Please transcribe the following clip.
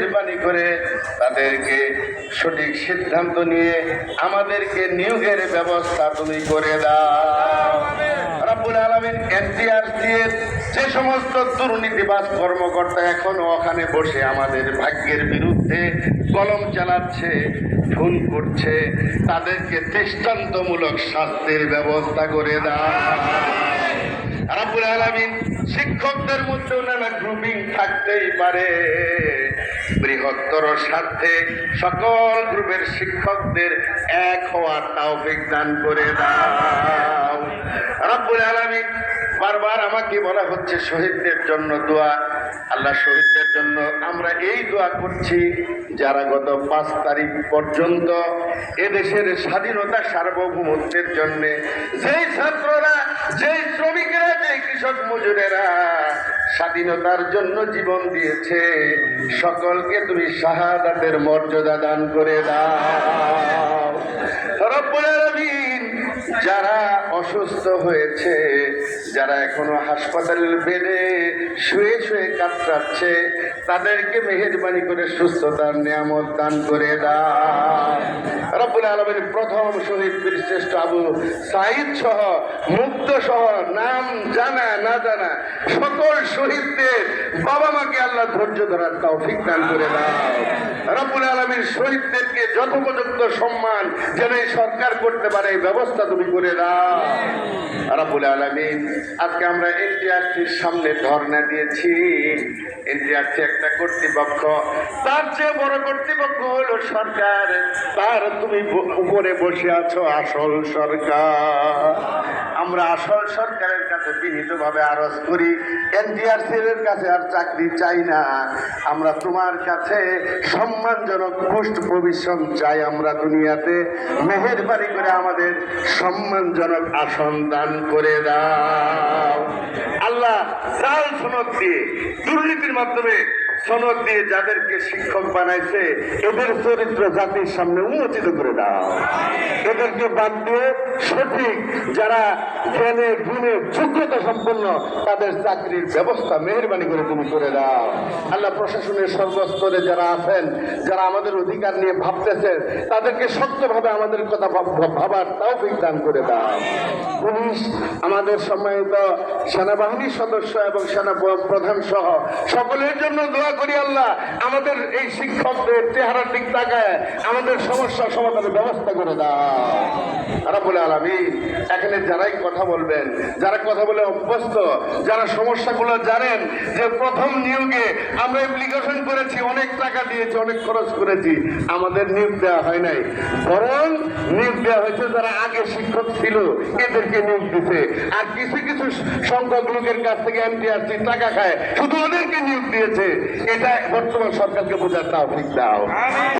মেহরবানি করে তাদেরকে সঠিক সিদ্ধান্ত নিয়ে আমাদেরকে নিয়োগের ব্যবস্থা তুমি করে দাও। রাব্বুল আলামিন এনটিআরসি এর যে সমস্ত দুর্নীতিবাজ কর্মকর্তা এখনও ওখানে বসে আমাদের ভাগ্যের বিরুদ্ধে কলম চালাচ্ছে, খুন করছে, তাদেরকে দৃষ্টান্তমূলক শাস্তির ব্যবস্থা করে দাও। রাব্বুল আলামিন শিক্ষকদের মধ্যে নানা গ্রুপিং থাকতেই পারে। বৃহত্তর স্বার্থে সকল গ্রুপের শিক্ষকদের এক হওয়ার তাও বিজ্ঞান করে দাও। রব্বুল বারবার আমাকে বলা হচ্ছে শহীদদের জন্য দোয়া। আল্লাহ শহীদদের জন্য আমরা এই দোয়া করছি, যারা গত পাঁচ তারিখ পর্যন্ত এদেশের স্বাধীনতা সার্বভৌমত্বের জন্য, যেই ছাত্ররা, যেই শ্রমিকেরা যে কৃষক মজুরেরা স্বাধীনতার জন্য জীবন দিয়েছে, সকলকে তুমি শাহাদাতের মর্যাদা দান করে দাও। রব্বুল আলামিন যারা অসুস্থ হয়েছে, যারা এখনও হাসপাতালের বেডে শুয়ে শুয়ে কাতরাচ্ছে, তাদেরকে মেহেরবানি করে সুস্থতার নিয়ামত দান করে দাও। রব্বুল আলমের প্রথম শহীদ বীরশ্রেষ্ঠ আবু সাইদ সহ মুক্ত সহ, নাম জানা, না জানা, সকল শহীদদের বাবা মাকে আল্লাহ ধৈর্য ধরার তৌফিক দান করে দাও। রব্বুল আলমীর শহীদদেরকে যথোপযুক্ত সম্মান যেন এই সরকার করতে পারে, এই ব্যবস্থা তুমি করে দাও। রব্বুল আলমিন, আজকে আমরা এনটিআরসির সামনে ধর্ণা দিয়েছি। এনটিআরসি একটা কর্তৃপক্ষ, তার চেয়ে বড় কর্তৃপক্ষ হলো সরকার। তার তুমি উপরে বসে আছো, আসল সরকার। আমরা আসল সরকারের কাছে বিনীতভাবে আরজ করি, এনটিআরসির কাছে আর চাকরি চাই না। আমরা তোমার কাছে সম্মানজনক পোস্ট প্রভিশন চাই আমরা দুনিয়াতে। মেহেরবানি করে আমাদের সম্মানজনক আসন দান করে দাও। আল্লাহ দিয়ে দুর্নীতির মাধ্যমে সনদ দিয়ে যাদেরকে শিক্ষক বানাইছে, এদের চরিত্র জাতির সামনে উন্মোচিত করে দাও। এদেরকে বাদ দিয়ে সঠিক যারা জ্ঞানে গুণে যোগ্যতা সম্পন্ন, তাদের চাকরির ব্যবস্থা মেহরবানি করে তুমি করে দাও। আল্লাহ প্রশাসনের সর্বস্তরে যারা আছেন, যারা আমাদের অধিকার নিয়ে ভাবতেছেন তাদেরকে শক্তভাবে আমাদের কথা ভাব- ভাব- ভাবার তাও দান করে দাও। পুলিশ, আমাদের সম্মানিত সেনাবাহিনীর সদস্য এবং সেনা প্রধান সহ সকলের জন্য দোয়া করি আল্লাহ, আমাদের এই শিক্ষকদের চেহারার দিক তাকায় আমাদের সমস্যা সমাধানের ব্যবস্থা করে দাও। রাবুল আলমী এখানে যারাই কথা বলবেন, যারা কথা বলে অভ্যস্ত, যারা সমস্যাগুলো জানেন যে প্রথম নিয়োগে আমরা অ্যাপ্লিকেশন করেছি, অনেক টাকা দিয়েছি, অনেক খরচ করেছি, আমাদের নিয়োগ দেওয়া হয় নাই। বরং নিয়োগ দেওয়া হয়েছে যারা আগে শিক্ষক ছিল, এদেরকে নিয়োগ দিছে। আর কিছু কিছু সংখ্যক লোকের কাছ থেকে এনটিআরসি টাকা খায়, শুধু ওদেরকে নিয়োগ দিয়েছে। এটা বর্তমান সরকারকে বোঝার তাও ঠিক দাও।